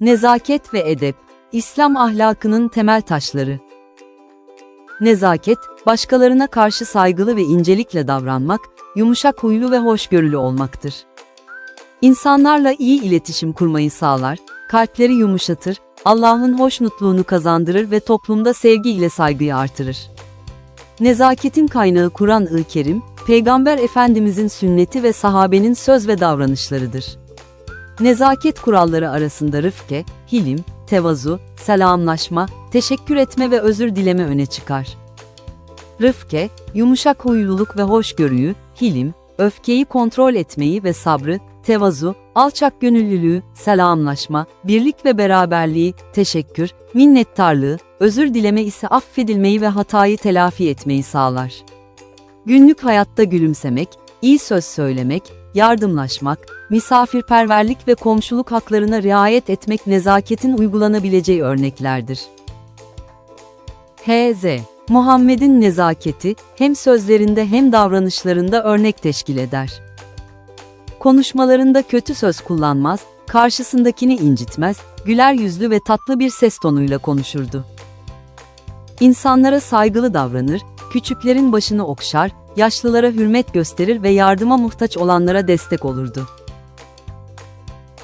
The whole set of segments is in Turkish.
Nezaket ve edep, İslam ahlakının temel taşları. Nezaket, başkalarına karşı saygılı ve incelikle davranmak, yumuşak huylu ve hoşgörülü olmaktır. İnsanlarla iyi iletişim kurmayı sağlar, kalpleri yumuşatır, Allah'ın hoşnutluğunu kazandırır ve toplumda sevgi ile saygıyı artırır. Nezaketin kaynağı Kur'an-ı Kerim, Peygamber Efendimizin sünneti ve sahabenin söz ve davranışlarıdır. Nezaket kuralları arasında rıfke, hilim, tevazu, selamlaşma, teşekkür etme ve özür dileme öne çıkar. Rıfke, yumuşak huyluluk ve hoşgörüyü, hilim, öfkeyi kontrol etmeyi ve sabrı, tevazu, alçak gönüllülüğü, selamlaşma, birlik ve beraberliği, teşekkür, minnettarlığı, özür dileme ise affedilmeyi ve hatayı telafi etmeyi sağlar. Günlük hayatta gülümsemek, iyi söz söylemek, yardımlaşmak, misafirperverlik ve komşuluk haklarına riayet etmek nezaketin uygulanabileceği örneklerdir. H.Z. Muhammed'in nezaketi hem sözlerinde hem davranışlarında örnek teşkil eder. Konuşmalarında kötü söz kullanmaz, karşısındakini incitmez, güler yüzlü ve tatlı bir ses tonuyla konuşurdu. İnsanlara saygılı davranır, küçüklerin başını okşar, yaşlılara hürmet gösterir ve yardıma muhtaç olanlara destek olurdu.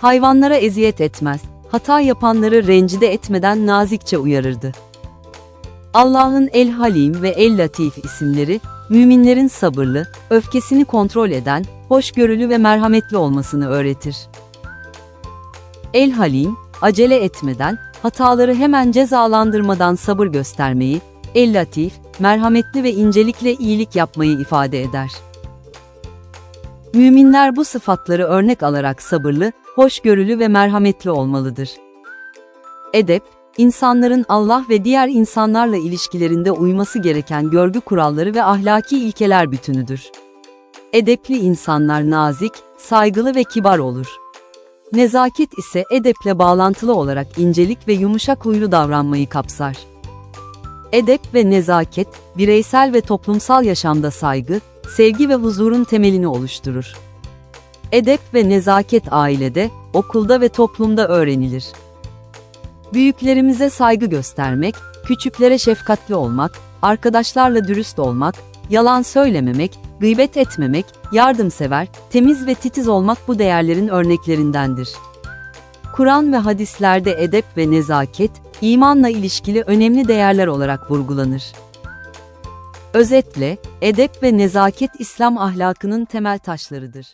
Hayvanlara eziyet etmez, hata yapanları rencide etmeden nazikçe uyarırdı. Allah'ın El Halim ve El Latif isimleri, müminlerin sabırlı, öfkesini kontrol eden, hoşgörülü ve merhametli olmasını öğretir. El Halim, acele etmeden, hataları hemen cezalandırmadan sabır göstermeyi, El Latif, merhametli ve incelikle iyilik yapmayı ifade eder. Müminler bu sıfatları örnek alarak sabırlı, hoşgörülü ve merhametli olmalıdır. Edep, insanların Allah ve diğer insanlarla ilişkilerinde uyması gereken görgü kuralları ve ahlaki ilkeler bütünüdür. Edepli insanlar nazik, saygılı ve kibar olur. Nezaket ise edeple bağlantılı olarak incelik ve yumuşak huylu davranmayı kapsar. Edep ve nezaket, bireysel ve toplumsal yaşamda saygı, sevgi ve huzurun temelini oluşturur. Edep ve nezaket ailede, okulda ve toplumda öğrenilir. Büyüklerimize saygı göstermek, küçüklere şefkatli olmak, arkadaşlarla dürüst olmak, yalan söylememek, gıybet etmemek, yardımsever, temiz ve titiz olmak bu değerlerin örneklerindendir. Kur'an ve hadislerde edep ve nezaket, imanla ilişkili önemli değerler olarak vurgulanır. Özetle, edep ve nezaket İslam ahlakının temel taşlarıdır.